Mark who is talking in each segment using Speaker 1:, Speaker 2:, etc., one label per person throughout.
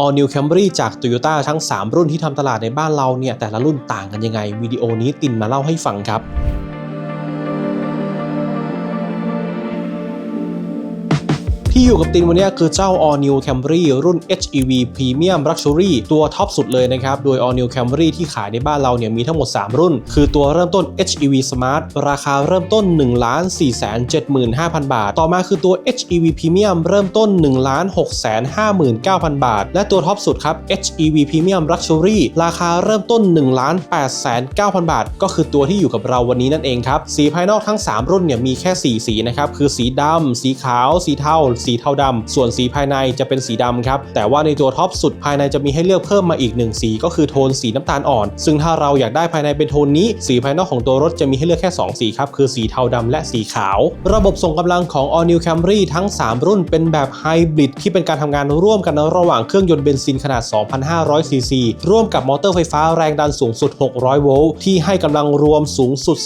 Speaker 1: All New Camry จาก Toyota ทั้ง 3 รุ่นที่ทำตลาดในบ้านเราเนี่ยแต่ละรุ่นต่างกันยังไงวิดีโอนี้ตินมาเล่าให้ฟังครับ ที่อยู่กับตินวันนี้คือเจ้า All New Camry รุ่น HEV Premium Luxury ตัวท็อปสุดเลยนะครับ โดย All New Camry ที่ขายในบ้านเราเนี่ยมีทั้งหมด 3 รุ่น คือตัวเริ่มต้น HEV Smart ราคาเริ่มต้น 1 4 7 5 0 0 0 บาท ต่อมาคือตัว HEV Premium เริ่มต้น 1 6 5 9 0 0 0 บาท และตัวท็อปสุดครับ HEV Premium Luxury ราคาเริ่มต้น 1 8 9 0 0 0 บาท ก็คือตัวที่อยู่กับเราวันนี้นั่นเองครับ สีภายนอกทั้ง 3 รุ่นเนี่ยมีแค่ 4 สีนะครับ คือสีดำสีขาว สีเทาสีเทาดำส่วนสีภายในจะเป็นสีดำครับ แต่ว่าในตัวท็อปสุดภายในจะมีให้เลือกเพิ่มมาอีก 1 สี ก็คือโทนสีน้ำตาลอ่อน ซึ่งถ้าเราอยากได้ภายในเป็นโทนนี้ สีภายนอกของตัวรถจะมีให้เลือกแค่ 2 สีครับ คือสีเทาดำและสีขาว ระบบส่งกำลังของ All New Camry ทั้ง 3 รุ่นเป็นแบบไฮบริดที่เป็นการทำงานร่วมกันระหว่างเครื่องยนต์เบนซินขนาด 2,500 ซีซี ร่วมกับมอเตอร์ไฟฟ้าแรงดันสูงสุด 600 โวลต์ที่ให้กำลังรวมสูงสุด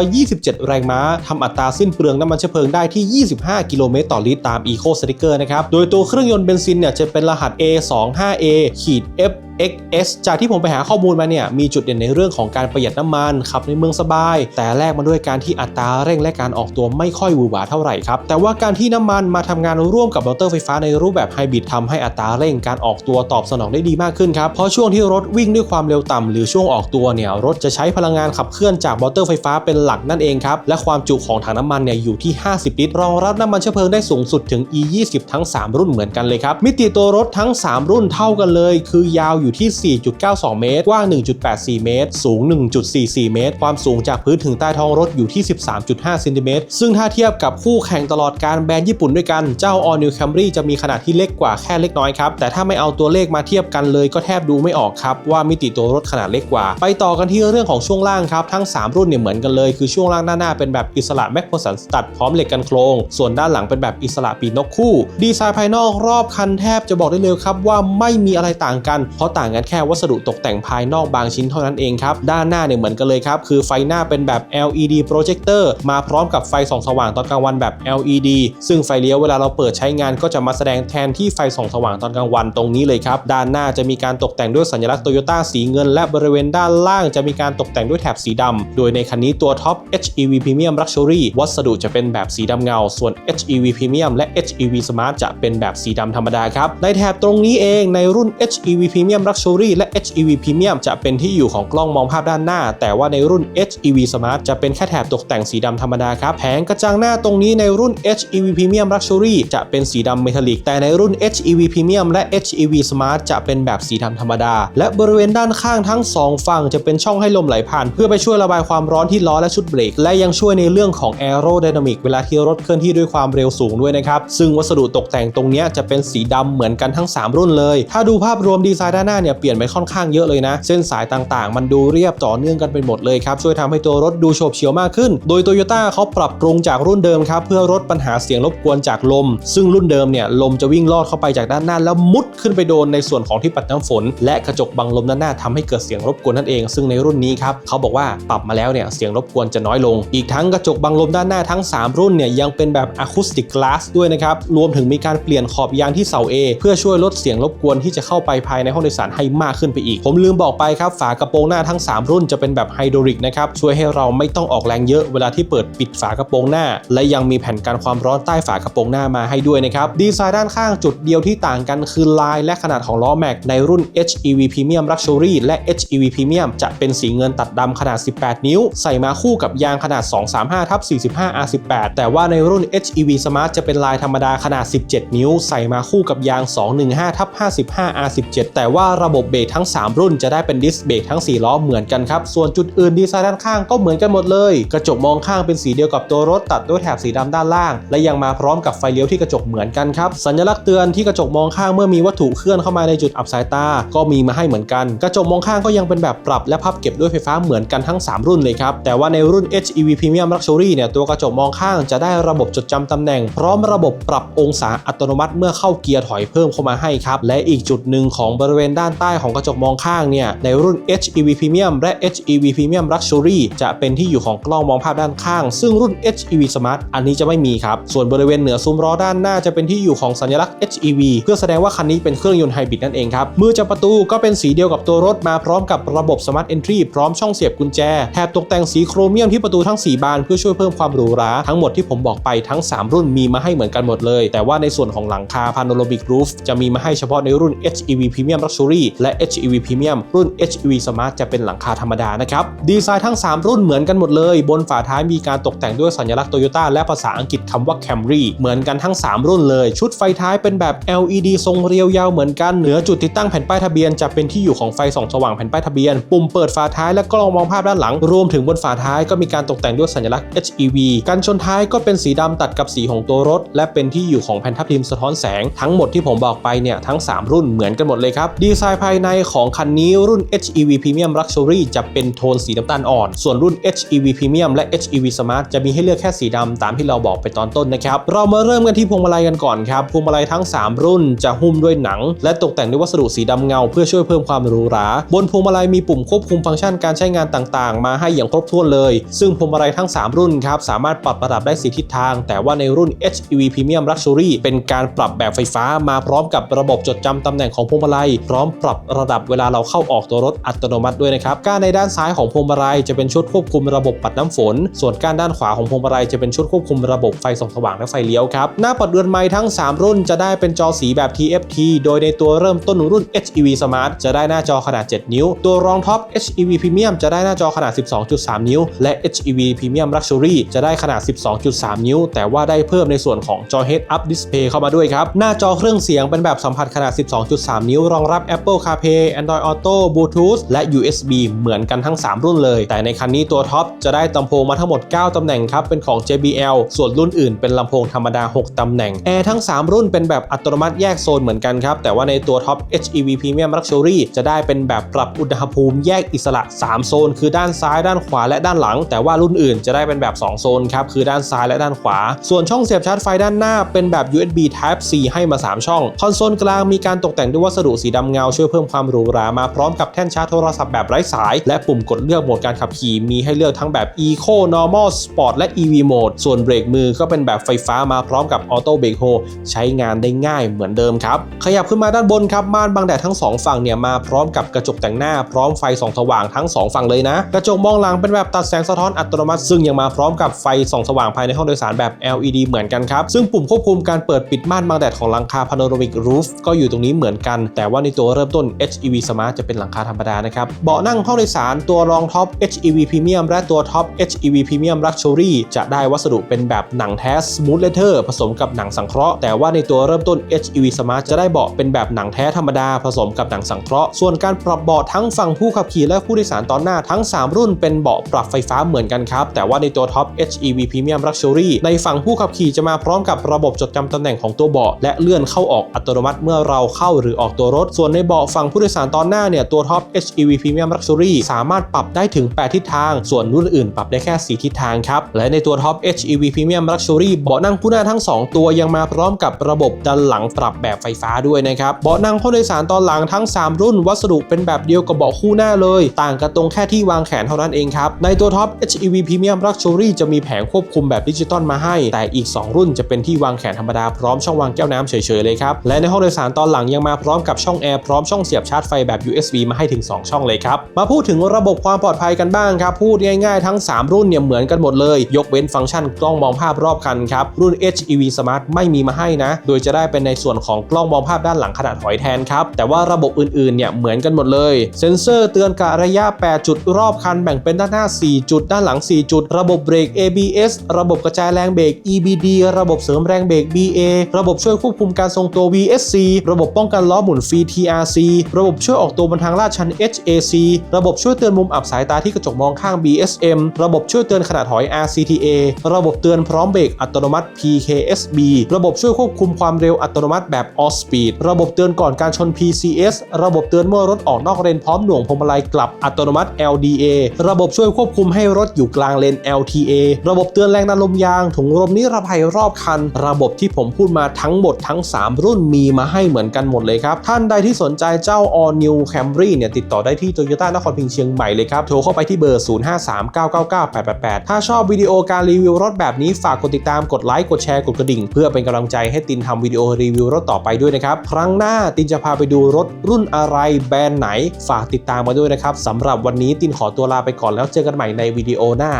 Speaker 1: 227 แรงม้าทำอัตราสิ้นเปลืองน้ำมันเชื้อเพลิงได้ที่ 25 กิโลเมตรต่อลิตรตาม Eco Sticker นะครับ โดยตัวเครื่องยนต์เบนซินเนี่ยจะเป็นรหัส A25A ขีด F XS จากที่ผมไปหาข้อมูลมาเนี่ยมีจุดเด่นในเรื่องของการประหยัดน้ำมันขับในเมืองสบาย แต่แลกมาด้วยการที่อัตราเร่งและการออกตัวไม่ค่อยหวือหวาเท่าไหร่ครับ แต่ว่าการที่น้ำมันมาทำงานร่วมกับมอเตอร์ไฟฟ้าในรูปแบบไฮบริดทำให้อัตราเร่งการออกตัวตอบสนองได้ดีมากขึ้นครับ เพราะช่วงที่รถวิ่งด้วยความเร็วต่ำหรือช่วงออกตัวเนี่ยรถจะใช้พลังงานขับเคลื่อนจากมอเตอร์ไฟฟ้าเป็นหลักนั่นเองครับและความจุของถังน้ำมันเนี่ยอยู่ที่ 50 ลิตรรองรับน้ำมันเชื้อเพลิงได้สูงสุดถึง E20 ทั้ง 3 รุ่นเหมือนกันเลยครับมิติตัวรถทั้ง 3 รุ่นเท่ากันเลย คือยาวอยูู่่ที่ 4.92 เมตร กว้าง 1.84 เมตร สูง 1.44 เมตร ความสูงจากพื้นถึงใต้ท้องรถอยู่ที่ 13.5 เซนติเมตร ซึ่งถ้าเทียบกับคู่แข่งตลอดการแบรนด์ญี่ปุ่นด้วยกัน เจ้า All New Camry จะมีขนาดที่เล็กกว่าแค่เล็กน้อยครับ แต่ถ้าไม่เอาตัวเลขมาเทียบกันเลยก็แทบดูไม่ออกครับ ว่ามิติตัวรถขนาดเล็กกว่า ไปต่อกันที่เรื่องของช่วงล่างครับ ทั้ง 3 รุ่นเนี่ยเหมือนกันเลย คือช่วงล่างด้านหน้าเป็นแบบอิสระแม็กโพสันสตัดพร้อมเหล็กกันโครง ส่วนด้านหลังเป็นแบบอิสระปีนกคู่ ดีไซน์ภายนอกรอบคันแทบจะบอกได้เลยครับว่าไม่มีอะไรต่างกันเพราะต่างกันแค่วัสดุตกแต่งภายนอกบางชิ้นเท่านั้นเองครับ ด้านหน้าเนี่ยเหมือนกันเลยครับ คือไฟหน้าเป็นแบบ LED projector มาพร้อมกับไฟส่องสว่างตอนกลางวันแบบ LED ซึ่งไฟเลี้ยวเวลาเราเปิดใช้งานก็จะมาแสดงแทนที่ไฟส่องสว่างตอนกลางวันตรงนี้เลยครับ ด้านหน้าจะมีการตกแต่งด้วยสัญลักษณ์โตโยต้าสีเงิน และบริเวณด้านล่างจะมีการตกแต่งด้วยแถบสีดำโดยในคันนี้ตัวท็อป HEV Premium Luxury วัสดุจะเป็นแบบสีดำเงา ส่วน HEV Premium และ HEV Smart จะเป็นแบบสีดำธรรมดาครับในแถบตรงนี้เองในรุ่น HEV Premium Luxury และ HEV Premium จะเป็นที่อยู่ของกล้องมองภาพด้านหน้า แต่ว่าในรุ่น HEV Smart จะเป็นแค่แถบตกแต่งสีดำธรรมดาครับ แผงกระจังหน้าตรงนี้ในรุ่น HEV Premium Luxury จะเป็นสีดำเมทัลลิก แต่ในรุ่น HEV Premium และ HEV Smart จะเป็นแบบสีดำธรรมดา และบริเวณด้านข้างทั้งสองฝั่งจะเป็นช่องให้ลมไหลผ่าน เพื่อไปช่วยระบายความร้อนที่ล้อและชุดเบรก และยังช่วยในเรื่องของ Aerodynamic เวลาที่รถเคลื่อนที่ด้วยความเร็วสูงด้วยนะครับ ซึ่งวัสดุตกแต่งตรงนี้จะเป็นสีดำเหมือนกันทั้ง 3 รุ่นเลย ถ้าดูภาพรวมดีไซน์ด้านหน้าเนี่ยเปลี่ยนไปค่อนข้างเยอะเลยนะ เส้นสายต่างๆ มันดูเรียบต่อเนื่องกันไปหมดเลยครับ ช่วยทำให้ตัวรถดูโฉบเฉี่ยวมากขึ้น โดยโตโยต้าเขาปรับปรุงจากรุ่นเดิมครับ เพื่อลดปัญหาเสียงรบกวนจากลม ซึ่งรุ่นเดิมเนี่ยลมจะวิ่งลอดเข้าไปจากด้านหน้าแล้วมุดขึ้นไปโดนในส่วนของที่ปัดน้ำฝน และกระจกบังลมด้านหน้าทำให้เกิดเสียงรบกวนนั่นเอง ซึ่งในรุ่นนี้ครับเขาบอกว่าปรับมาแล้วเนี่ยเสียงรบกวนจะน้อยลง อีกทั้งกระจกบังลมด้านหน้าทั้ง 3 รุ่นเนี่ยยังเป็นแบบอะคูสติกกลาสด้วยนะครับรวมถึงมีการเปลี่ยนขอบยางที่เสา A เพื่อช่วยลดเสียงรบกวนที่จะเข้าไปภายในห้องโดยสารให้มากขึ้นไปอีก ผมลืมบอกไปครับฝากระโปรงหน้าทั้ง 3 รุ่นจะเป็นแบบไฮดรอลิกนะครับช่วยให้เราไม่ต้องออกแรงเยอะเวลาที่เปิดปิดฝากระโปรงหน้า และยังมีแผ่นกันความร้อนใต้ฝากระโปรงหน้ามาให้ด้วยนะครับดีไซน์ด้านข้างจุดเดียวที่ต่างกันคือลายและขนาดของล้อแม็กในรุ่น HEV Premium Luxury และ HEV Premium จะเป็นสีเงินตัดดำขนาด 18 นิ้ว ใส่มาคู่กับยางขนาด 235ทับ45 R18 แต่ว่าในรุ่น HEV Smart จะเป็นลายธรรมดาขนาด 17 นิ้ว ใส่มาคู่กับยาง 215ทับ55 R17 แต่ว่าระบบเบรกทั้ง 3 รุ่นจะได้เป็นดิสเบรกทั้ง 4 ล้อเหมือนกันครับ ส่วนจุดอื่นดีไซน์ด้านข้างก็เหมือนกันหมดเลย กระจกมองข้างเป็นสีเดียวกับตัวรถตัดด้วยแถบสีดำด้านล่าง และยังมาพร้อมกับไฟเลี้ยวที่กระจกเหมือนกันครับ สัญลักษณ์เตือนที่กระจกมองข้างเมื่อมีวัตถุเคลื่อนเข้ามาในจุดอับสายตา ก็มีมาให้เหมือนกัน กระจกมองข้างก็ยังเป็นแบบปรับและพับเก็บด้วยไฟฟ้าเหมือนกันทั้ง 3 รุ่นเลยครับ แต่ว่าในรุ่น HEV Premium Luxury เนี่ยตัวกระจกมองข้างจะได้ระบบจดจำตำแหน่ง พร้อมระบบปรับองศาอัตโนมัติเมื่อเข้าเกียร์ถอยเพิ่มเข้ามาให้ครับและอีกจุดหนึ่งของบริเวณด้านใต้ของกระจกมองข้างเนี่ยในรุ่น HEV Premium และ HEV Premium Luxury จะเป็นที่อยู่ของกล้องมองภาพด้านข้าง ซึ่งรุ่น HEV Smart อันนี้จะไม่มีครับ ส่วนบริเวณเหนือซุ้มล้อด้านหน้าจะเป็นที่อยู่ของสัญลักษณ์ HEV เพื่อแสดงว่าคันนี้เป็นเครื่องยนต์ไฮบริดนั่นเองครับ มือจับประตูก็เป็นสีเดียวกับตัวรถมาพร้อมกับระบบ Smart Entry พร้อมช่องเสียบกุญแจ แถบตกแต่งสีโครเมียมที่ประตูทั้ง 4 บานเพื่อช่วยเพิ่มความหรูหราทั้งหมดที่ผมบอกไปทั้ง 3 รุ่นมีมาให้เหมือนกันหมดเลย แต่ว่าในส่วนของหลังคา Panoramic Roof จะมีมาให้เฉพาะในรุ่น HEV Premium Luxury และ HEV Premium รุ่น HEV Smart จะเป็นหลังคาธรรมดานะครับ ดีไซน์ทั้ง 3 รุ่นเหมือนกันหมดเลย บนฝาท้ายมีการตกแต่งด้วยสัญลักษณ์ Toyota และภาษาอังกฤษคำว่า Camry เหมือนกันทั้ง 3 รุ่นเลย ชุดไฟท้ายเป็นแบบ LED ทรงเรียวยาวเหมือนกันเหนือจุดติดตั้งแผ่นป้ายทะเบียนจะเป็นที่อยู่ของไฟส่องสว่างแผ่นป้ายทะเบียน ปุ่มเปิดฝาท้ายและกล้องมองภาพด้านหลัง รวมถึงบนฝาท้ายก็มีการตกแต่งด้วยสัญลักษณ์ HEV กันชนท้ายก็เป็นสีดำตัดกับสีของตัวรถ และเป็นที่อยู่ของแผ่นทับทิมสะท้อนแสงทั้งหมดที่ผมบอกไปเนี่ยทั้ง 3 รุ่นเหมือนกันหมดเลยครับดีไซน์ภายในของคันนี้รุ่น HEV Premium Luxury จะเป็นโทนสีน้ำตาลอ่อน ส่วนรุ่น HEV Premium และ HEV Smart จะมีให้เลือกแค่สีดำตามที่เราบอกไปตอนต้นนะครับ เรามาเริ่มกันที่พวงมาลัยกันก่อนครับ พวงมาลัยทั้ง 3 รุ่นจะหุ้มด้วยหนัง และตกแต่งด้วยวัสดุสีดำเงา เพื่อช่วยเพิ่มความหรูหรา บนพวงมาลัยมีปุ่มควบคุมฟังก์ชันการใช้งานต่างๆ มาให้อย่างครบถ้วนเลย ซึ่งพวงมาลัยทั้ง 3 รุ่นครับสามารถปรับระดับได้สีทิศทาง แต่ว่าในรุ่น HEV Premium Luxury เป็นการปรับแบบไฟฟ้ามาพร้อมกับระบบจดจำตำแหน่งของพวงมาลัยพร้อมปรับระดับเวลาเราเข้าออกตัวรถอัตโนมัติด้วยนะครับก้านในด้านซ้ายของพวงมาลัยจะเป็นชุดควบคุมระบบปัดน้ำฝน ส่วนก้านด้านขวาของพวงมาลัยจะเป็นชุดควบคุมระบบไฟส่องสว่างและไฟเลี้ยวครับหน้าปัดเรือนไม้ทั้ง 3 รุ่นจะได้เป็นจอสีแบบ TFT โดยในตัวเริ่มต้นรุ่น HEV Smart จะได้หน้าจอขนาด 7 นิ้ว ตัวรองท็อป HEV Premium จะได้หน้าจอขนาด 12.3 นิ้ว และ HEV Premium Luxury จะได้ขนาด 12.3 นิ้ว แต่ว่าได้เพิ่มในส่วนของจอ Head Up Display เข้ามาด้วยครับ หน้าจอเครื่องเสียงเป็นแบบสัมผัสขนาด 12.3 นิ้ว รองรับ Apple Apple CarPlay Android Auto Bluetooth และ USB เหมือนกันทั้ง 3 รุ่นเลย แต่ในคันนี้ตัวท็อปจะได้ลำโพงมาทั้งหมด 9 ตำแหน่งครับ เป็นของ JBL ส่วนรุ่นอื่นเป็นลำโพงธรรมดา 6 ตำแหน่ง แอร์ทั้ง 3 รุ่นเป็นแบบอัตโนมัติแยกโซนเหมือนกันครับ แต่ว่าในตัวท็อป HEV Premium Luxury จะได้เป็นแบบปรับอุณหภูมิแยกอิสระ 3 โซน คือด้านซ้ายด้านขวาและด้านหลัง แต่ว่ารุ่นอื่นจะได้เป็นแบบ 2 โซนครับ คือด้านซ้ายและด้านขวา ส่วนช่องเสียบชาร์จไฟด้านหน้าเป็นแบบ USB Type C ให้มา 3 ช่อง คอนโซลกลางมีการตกแต่งด้วยวัสดุสีดำเงาช่วยเพิ่มความหรูหรามาพร้อมกับแท่นชาร์จโทรศัพท์แบบไร้สาย และปุ่มกดเลือกโหมดการขับขี่มีให้เลือกทั้งแบบ Eco Normal Sport และ EV Mode ส่วนเบรกมือก็เป็นแบบไฟฟ้ามาพร้อมกับ Auto Brake Hold ใช้งานได้ง่ายเหมือนเดิมครับ ขยับขึ้นมาด้านบนครับม่านบังแดดทั้ง 2 ฝั่งเนี่ยมาพร้อมกับกระจกแต่งหน้าพร้อมไฟส่องสว่างทั้ง 2 ฝั่งเลยนะ กระจกมองหลังเป็นแบบตัดแสงสะท้อนอัตโนมัติซึ่งยังมาพร้อมกับไฟส่องสว่างภายในห้องโดยสารแบบ LED เหมือนกันครับซึ่งปุ่มควบคุมการเปิดปิดม่านบังแดดของหลังคา Panoramic Roof ก็อยู่ตรงนี้เหมือนกัน แต่ว่าในตัวเริ่มต้น HEV Smart จะเป็นหลังคาธรรมดานะครับ เบาะนั่งห้องโดยสารตัวรองท็อป HEV Premium และตัวท็อป HEV Premium Luxury จะได้วัสดุเป็นแบบหนังแท้ Smooth Leather ผสมกับหนังสังเคราะห์ แต่ว่าในตัวเริ่มต้น HEV Smart จะได้เบาะเป็นแบบหนังแท้ธรรมดา ผสมกับหนังสังเคราะห์ ส่วนการปรับเบาะทั้งฝั่งผู้ขับขี่และผู้โดยสารตอนหน้าทั้ง 3 รุ่นเป็นเบาะปรับไฟฟ้าเหมือนกันครับ แต่ว่าในตัวท็อป HEV Premium Luxury ในฝั่งผู้ขับขี่จะมาพร้อมกับระบบจดจำตำแหน่งของตัวเบาะและเลื่อนเข้าออกอัตโนมัติเมื่อเราเข้าหรือออกตัวรถ ส่วนในเบาะฝั่งผู้โดยสารตอนหน้าเนี่ยตัวท็อป HEV Premium Luxury สามารถปรับได้ถึง 8 ทิศทาง ส่วนรุ่นอื่นปรับได้แค่ 4 ทิศทางครับ และในตัวท็อป HEV Premium Luxury เบาะนั่งผู้หน้าทั้ง 2 ตัวยังมาพร้อมกับระบบดันหลังปรับแบบไฟฟ้าด้วยนะครับ เบาะนั่งผู้โดยสารตอนหลังทั้ง 3 รุ่น วัสดุเป็นแบบเดียวกับเบาะคู่หน้าเลย ต่างกันตรงแค่ที่วางแขนเท่านั้นเองครับ ในตัวท็อป HEV Premium Luxury จะมีแผงควบคุมแบบดิจิตอลมาให้ แต่อีก 2 รุ่นจะเป็นที่วางแขนธรรมดาพร้อมช่องวางแก้วน้ำเฉยๆเลยครับและในห้องโดยสารตอนหลังยังมาพร้อมกับช่องแอร์พร้อมช่องเสียบชาร์จไฟแบบ USB มาให้ถึง 2 ช่องเลยครับ มาพูดถึงระบบความปลอดภัยกันบ้างครับ พูดง่ายๆทั้ง 3 รุ่นเนี่ยเหมือนกันหมดเลย ยกเว้นฟังก์ชันกล้องมองภาพรอบคันครับ รุ่น HEV Smart ไม่มีมาให้นะ โดยจะได้เป็นในส่วนของกล้องมองภาพด้านหลังขนาดหอยแทนครับ แต่ว่าระบบอื่นๆเนี่ยเหมือนกันหมดเลย เซ็นเซอร์เตือนกะระยะ 8 จุดรอบคันแบ่งเป็นด้านหน้า 4 จุดด้านหลัง 4 จุด ระบบเบรก ABS ระบบกระจายแรงเบรก EBD ระบบเสริมแรงเบรก BA ระบบช่วยควบคุมการทรงตัว VSC ระบบป้องกันล้อหมุนฟรี TRC ระบบช่วยออกตัวบนทางลาดชัน HAC ระบบช่วยเตือนมุมอับสายตาที่กระจกมองข้าง BSM ระบบช่วยเตือนขนาดหอย RCTA ระบบเตือนพร้อมเบรกอัตโนมัติ PKSB ระบบช่วยควบคุมความเร็วอัตโนมัติแบบ All Speed ระบบเตือนก่อนการชน PCS ระบบเตือนเมื่อรถออกนอกเลนพร้อมหน่วงพวงมาลัยกลับอัตโนมัติ LDA ระบบช่วยควบคุมให้รถอยู่กลางเลน LTA ระบบเตือนแรงดันลมยาง ถุงลมนิรภัยรอบคัน ระบบที่ผมพูดมาทั้งหมดทั้ง 3 รุ่นมีมาให้เหมือนกันหมดเลยครับ ท่านใดที่สนนใจเจ้า All New Camry เนี่ยติดต่อได้ที่ Toyota นครพิงเชียงใหม่เลยครับ โทรเข้าไปที่เบอร์ 0539998888 ถ้าชอบวิดีโอการรีวิวรถแบบนี้ฝากกดติดตามกดไลค์กดแชร์กดกระดิ่ง เพื่อเป็นกำลังใจให้ตินทำวิดีโอรีวิวรถต่อไปด้วยนะครับ ครั้งหน้าตินจะพาไปดูรถรุ่นอะไรแบรนด์ไหน ฝากติดตามมาด้วยนะครับสำหรับวันนี้ตินขอตัวลาไปก่อนแล้วเจอกันใหม่ในวิดีโอหน้า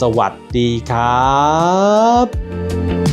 Speaker 1: สวัสดีครับ